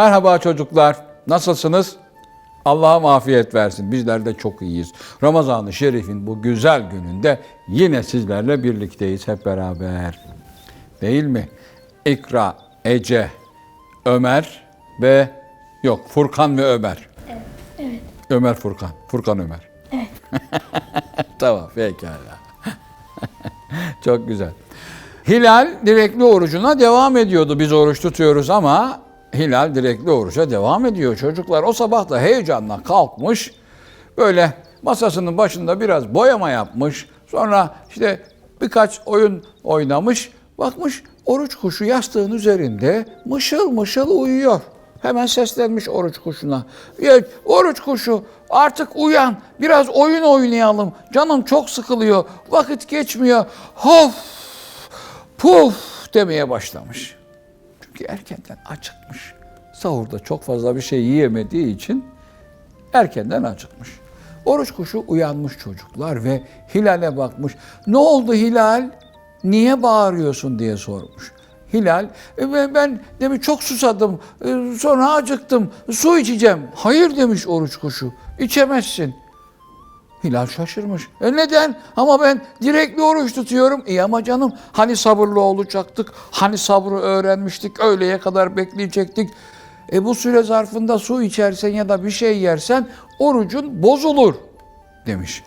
Merhaba çocuklar. Nasılsınız? Allah'ım afiyet versin. Bizler de çok iyiyiz. Ramazan-ı Şerif'in bu güzel gününde yine sizlerle birlikteyiz hep beraber. Değil mi? İkra, Ece, Ömer ve yok Furkan ve Ömer. Evet. Ömer Furkan. Furkan Ömer. Evet. tamam pekala. Çok güzel. Hilal direkli orucuna devam ediyordu. Biz oruç tutuyoruz ama Hilal direkli oruca devam ediyor. Çocuklar o sabah da heyecanla kalkmış. Böyle masasının başında biraz boyama yapmış. Sonra işte birkaç oyun oynamış. Bakmış oruç kuşu yastığın üzerinde mışıl mışıl uyuyor. Hemen seslenmiş oruç kuşuna. Ya, oruç kuşu artık uyan. Biraz oyun oynayalım. Canım çok sıkılıyor. Vakit geçmiyor. Hof puf demeye başlamış. Çünkü erkenden acıkmış. Sahurda çok fazla bir şey yiyemediği için erkenden acıkmış. Oruç kuşu uyanmış çocuklar ve Hilal'e bakmış. Ne oldu Hilal? Niye bağırıyorsun diye sormuş. Hilal, "E, ben, demiş çok susadım, e, sonra acıktım, su içeceğim. Hayır demiş oruç kuşu, içemezsin. Hilal şaşırmış. E neden? Ama ben direktli oruç tutuyorum. İyi ama canım hani sabırlı olacaktık, hani sabrı öğrenmiştik, öğleye kadar bekleyecektik. E bu süre zarfında su içersen ya da bir şey yersen orucun bozulur demiş.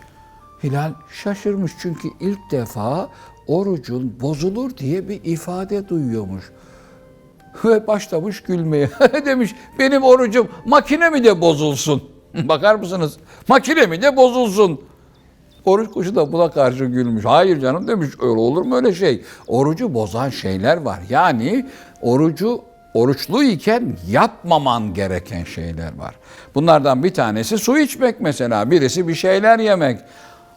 Hilal şaşırmış çünkü ilk defa orucun bozulur diye bir ifade duyuyormuş. Ve başlamış gülmeye. Demiş benim orucum makine mi de bozulsun? Bakar mısınız? Makine mi de bozulsun? Oruç kuşu da buna karşı gülmüş. Hayır canım demiş öyle olur mu öyle şey? Orucu bozan şeyler var. Yani orucu oruçlu iken yapmaman gereken şeyler var. Bunlardan bir tanesi su içmek mesela. Birisi bir şeyler yemek.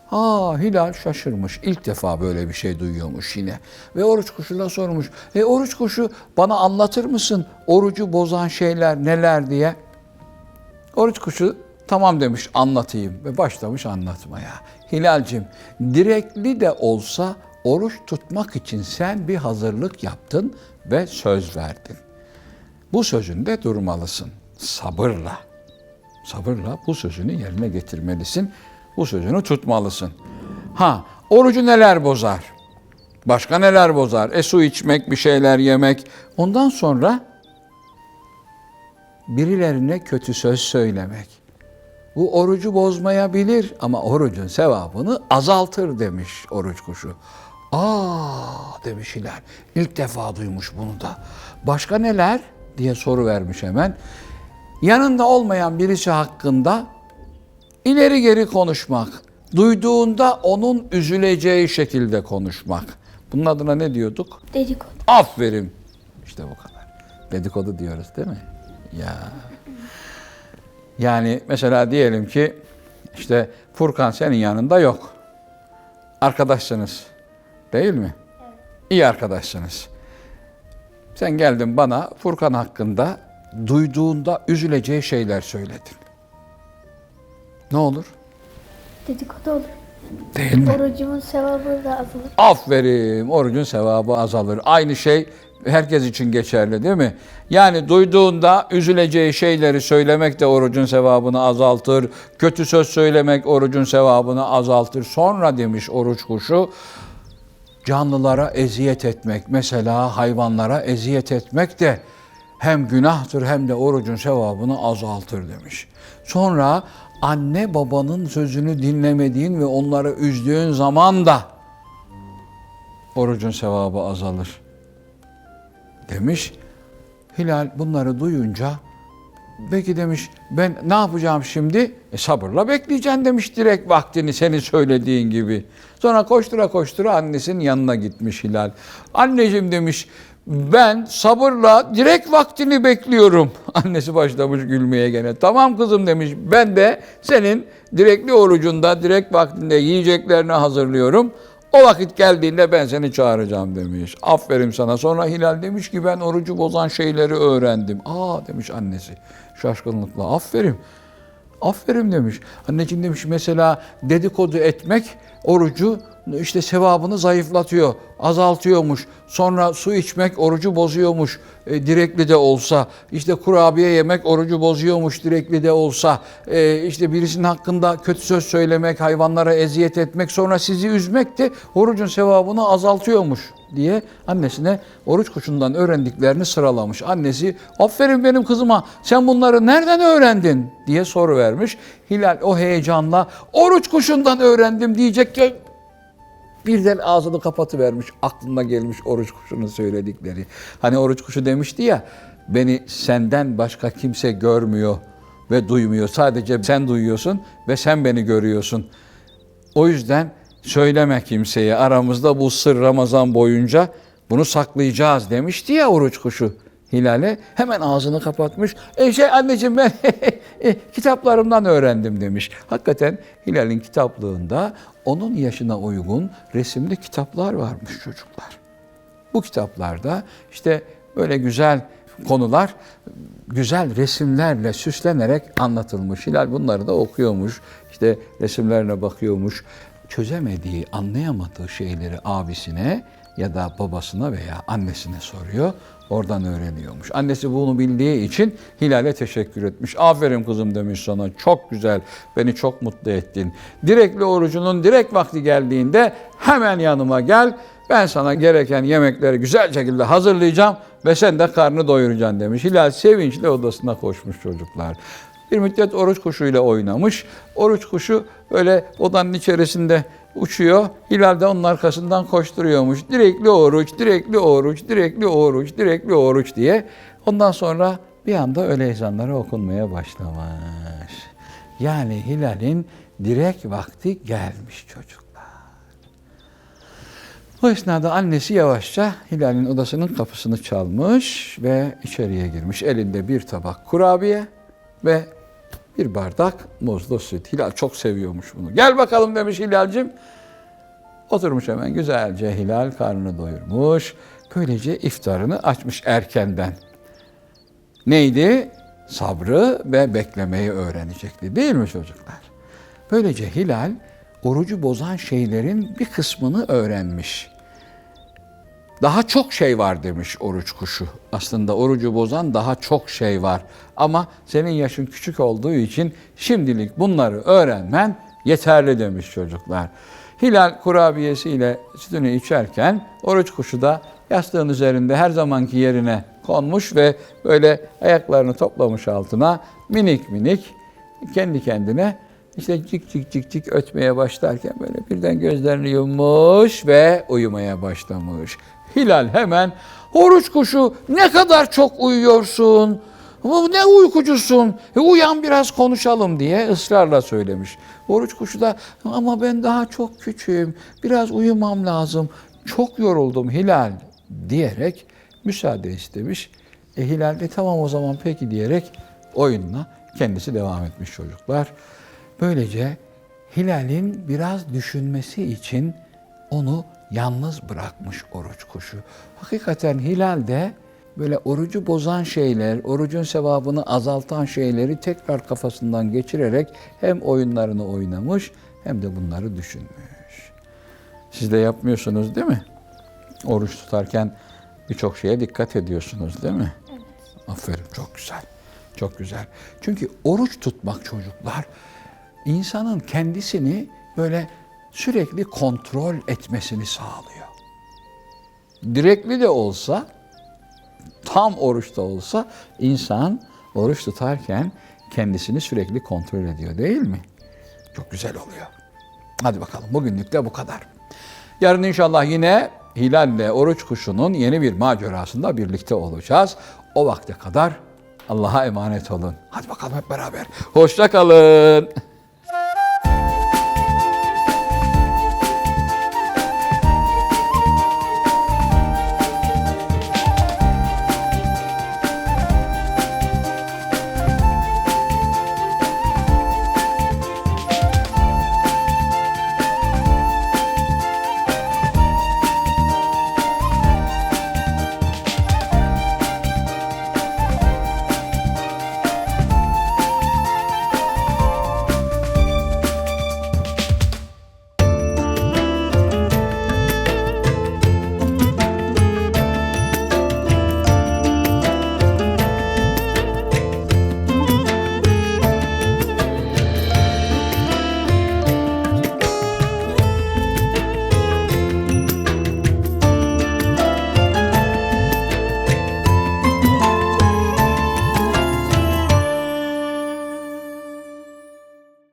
Ha Hilal şaşırmış. İlk defa böyle bir şey duyuyormuş yine. Ve oruç kuşuna sormuş. E oruç kuşu bana anlatır mısın orucu bozan şeyler neler diye? Oruç kuşu tamam demiş anlatayım ve başlamış anlatmaya. Hilal'cim direkli de olsa oruç tutmak için sen bir hazırlık yaptın ve söz verdin. Bu sözünde durmalısın sabırla. Sabırla bu sözünü yerine getirmelisin. Bu sözünü tutmalısın. Ha, orucu neler bozar? Başka neler bozar? E su içmek, bir şeyler yemek. Ondan sonra birilerine kötü söz söylemek. Bu orucu bozmayabilir ama orucun sevabını azaltır demiş oruç kuşu. Aa demiş Hilal. İlk defa duymuş bunu da. Başka neler diye soru vermiş hemen. Yanında olmayan birisi hakkında ileri geri konuşmak. Duyduğunda onun üzüleceği şekilde konuşmak. Bunun adına ne diyorduk? Dedikodu. Aferin. İşte bu kadar. Dedikodu diyoruz değil mi? Ya. Yani mesela diyelim ki işte Furkan senin yanında yok. Arkadaşsınız. Değil mi? İyi arkadaşsınız. Sen geldin bana Furkan hakkında duyduğunda üzüleceği şeyler söyledin. Ne olur? Dedikodu olur. Değil mi? Orucumun sevabı da azalır. Aferin, orucun sevabı azalır. Aynı şey herkes için geçerli değil mi? Yani duyduğunda üzüleceği şeyleri söylemek de orucun sevabını azaltır. Kötü söz söylemek orucun sevabını azaltır. Sonra demiş oruç kuşu, canlılara eziyet etmek, mesela hayvanlara eziyet etmek de hem günahtır hem de orucun sevabını azaltır demiş. Sonra anne babanın sözünü dinlemediğin ve onları üzdüğün zaman da orucun sevabı azalır demiş. Hilal bunları duyunca peki demiş ben ne yapacağım şimdi? E sabırla bekleyeceksin demiş direkt vaktini senin söylediğin gibi. Sonra koştura koştura annesinin yanına gitmiş Hilal. Anneciğim demiş ben sabırla direkt vaktini bekliyorum. Annesi başlamış gülmeye gene. Tamam kızım demiş ben de senin direkli orucunda direkt vaktinde yiyeceklerini hazırlıyorum. O vakit geldiğinde ben seni çağıracağım demiş. Aferin sana. Sonra Hilal demiş ki ben orucu bozan şeyleri öğrendim. Aa demiş annesi şaşkınlıkla. Aferin. Aferin demiş. Anneciğim demiş mesela dedikodu etmek orucu işte sevabını zayıflatıyor, azaltıyormuş. Sonra su içmek orucu bozuyormuş e, direkli de olsa. İşte kurabiye yemek orucu bozuyormuş direkli de olsa. E, işte birisinin hakkında kötü söz söylemek, hayvanlara eziyet etmek, sonra sizi üzmek de orucun sevabını azaltıyormuş diye annesine oruç kuşundan öğrendiklerini sıralamış. Annesi aferin benim kızıma sen bunları nereden öğrendin diye soru vermiş. Hilal o heyecanla oruç kuşundan öğrendim diyecekken birden ağzını kapatıvermiş. Aklına gelmiş oruç kuşunun söyledikleri. Hani oruç kuşu demişti ya beni senden başka kimse görmüyor ve duymuyor. Sadece sen duyuyorsun ve sen beni görüyorsun. O yüzden söyleme kimseye aramızda bu sır Ramazan boyunca bunu saklayacağız demişti ya oruç kuşu Hilal'e. Hemen ağzını kapatmış. E şey anneciğim ben e, kitaplarımdan öğrendim demiş. Hakikaten Hilal'in kitaplığında onun yaşına uygun resimli kitaplar varmış çocuklar. Bu kitaplarda işte böyle güzel konular güzel resimlerle süslenerek anlatılmış. Hilal bunları da okuyormuş. İşte resimlerine bakıyormuş. Çözemediği, anlayamadığı şeyleri abisine ya da babasına veya annesine soruyor. Oradan öğreniyormuş. Annesi bunu bildiği için Hilal'e teşekkür etmiş. Aferin kızım demiş sana. Çok güzel. Beni çok mutlu ettin. Direkli orucunun direkt vakti geldiğinde hemen yanıma gel. Ben sana gereken yemekleri güzel şekilde hazırlayacağım ve sen de karnı doyuracaksın demiş. Hilal sevinçle odasına koşmuş çocuklar. Bir müddet oruç kuşuyla oynamış. Oruç kuşu böyle odanın içerisinde uçuyor. Hilal de onun arkasından koşturuyormuş. Direkli oruç, direkli oruç, direkli oruç, direkli oruç diye. Ondan sonra bir anda öğle ezanları okunmaya başlamış. Yani Hilal'in direkt vakti gelmiş çocuklar. O esnada annesi yavaşça Hilal'in odasının kapısını çalmış ve içeriye girmiş. Elinde bir tabak kurabiye ve bir bardak muzlu süt. Hilal çok seviyormuş bunu. Gel bakalım demiş Hilal'cim. Oturmuş hemen güzelce Hilal karnını doyurmuş. Böylece iftarını açmış erkenden. Neydi? Sabrı ve beklemeyi öğrenecekti değil mi çocuklar? Böylece Hilal orucu bozan şeylerin bir kısmını öğrenmiş. Daha çok şey var demiş oruç kuşu. Aslında orucu bozan daha çok şey var. Ama senin yaşın küçük olduğu için şimdilik bunları öğrenmen yeterli demiş çocuklar. Hilal kurabiyesiyle sütünü içerken oruç kuşu da yastığın üzerinde her zamanki yerine konmuş ve böyle ayaklarını toplamış altına minik minik kendi kendine işte cik cik cik cik ötmeye başlarken böyle birden gözlerini yummuş ve uyumaya başlamış. Hilal hemen oruç kuşu ne kadar çok uyuyorsun. Ne uykucusun. E, uyan biraz konuşalım diye ısrarla söylemiş. Oruç kuşu da ama ben daha çok küçüğüm. Biraz uyumam lazım. Çok yoruldum Hilal diyerek müsaade istemiş. E, Hilal de tamam o zaman peki diyerek oyununa kendisi devam etmiş çocuklar. Böylece Hilal'in biraz düşünmesi için onu yalnız bırakmış oruç kuşu. Hakikaten Hilal de böyle orucu bozan şeyler, orucun sevabını azaltan şeyleri tekrar kafasından geçirerek hem oyunlarını oynamış hem de bunları düşünmüş. Siz de yapmıyorsunuz değil mi? Oruç tutarken birçok şeye dikkat ediyorsunuz değil mi? Evet. Aferin çok güzel. Çok güzel. Çünkü oruç tutmak çocuklar insanın kendisini böyle sürekli kontrol etmesini sağlıyor. Direkli de olsa, tam oruçta olsa insan oruç tutarken kendisini sürekli kontrol ediyor değil mi? Çok güzel oluyor. Hadi bakalım bugünlük de bu kadar. Yarın inşallah yine Hilal ile Oruç Kuşu'nun yeni bir macerasında birlikte olacağız. O vakte kadar Allah'a emanet olun. Hadi bakalım hep beraber. Hoşça kalın.